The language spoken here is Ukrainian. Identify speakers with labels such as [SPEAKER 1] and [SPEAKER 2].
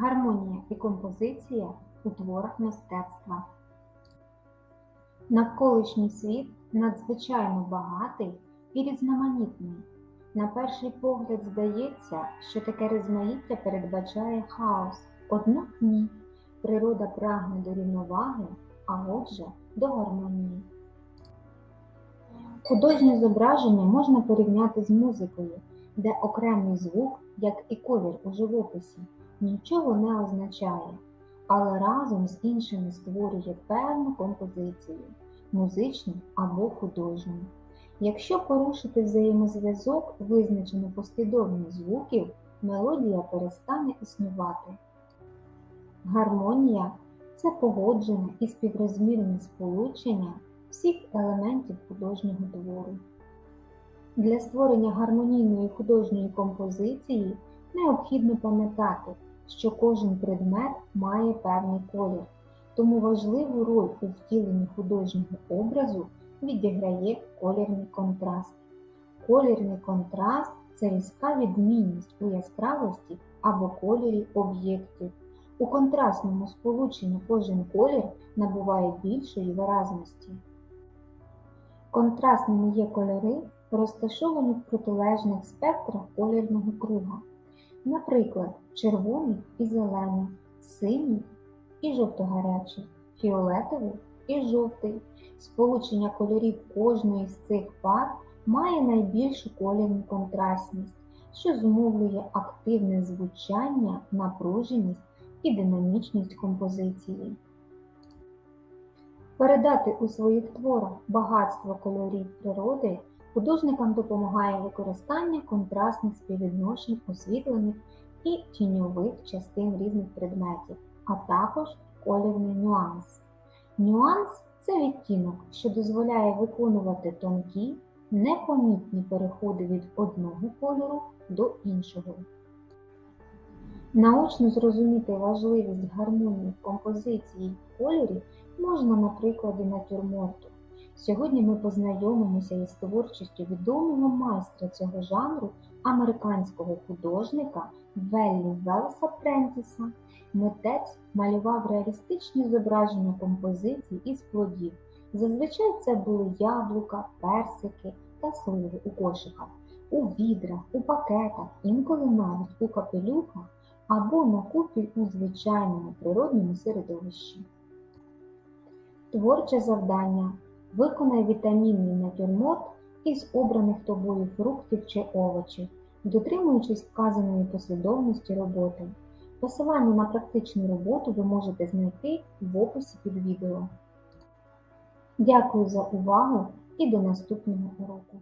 [SPEAKER 1] Гармонія і композиція у творах мистецтва. Навколишній світ надзвичайно багатий і різноманітний. На перший погляд здається, що таке розмаїття передбачає хаос, однак ні. Природа прагне до рівноваги, а отже до гармонії. Художнє зображення можна порівняти з музикою, де окремий звук, як і колір у живописі, нічого не означає, але разом з іншими створює певну композицію музичну або художню. Якщо порушити взаємозв'язок, визначену послідовність звуків, мелодія перестане існувати. Гармонія це погоджене і співрозмірне сполучення всіх елементів художнього твору. Для створення гармонійної художньої композиції необхідно пам'ятати, що кожен предмет має певний колір, тому важливу роль у втіленні художнього образу відіграє колірний контраст. Колірний контраст це різка відмінність у яскравості або кольорі об'єктів. У контрастному сполученні кожен колір набуває більшої виразності. Контрастними є кольори, розташовані в протилежних спектрах колірного круга, наприклад, червоний і зелений, синій і жовтогарячий, фіолетовий і жовтий. Сполучення кольорів кожної з цих пар має найбільшу колірну контрастність, що зумовлює активне звучання, напруженість і динамічність композиції. Передати у своїх творах багатство кольорів природи художникам допомагає використання контрастних співвідношень освітлених і тіньових частин різних предметів, а також колірний нюанс. Нюанс це відтінок, що дозволяє виконувати тонкі, непомітні переходи від одного кольору до іншого. Наочно зрозуміти важливість гармонії в композиції в кольорі можна на прикладі натюрморту. Сьогодні ми познайомимося із творчістю відомого майстра цього жанру, американського художника Веллі Велса Прентіса. Митець малював реалістичні зображення композицій із плодів. Зазвичай це були яблука, персики та сливи у кошиках, у відрах, у пакетах, інколи навіть у капелюхах або на купі у звичайному природньому середовищі. Творче завдання Виконай вітамінний натюрморт із обраних тобою фруктів чи овочів, дотримуючись вказаної послідовності роботи. Посилання на практичну роботу ви можете знайти в описі під відео. Дякую за увагу і до наступного уроку!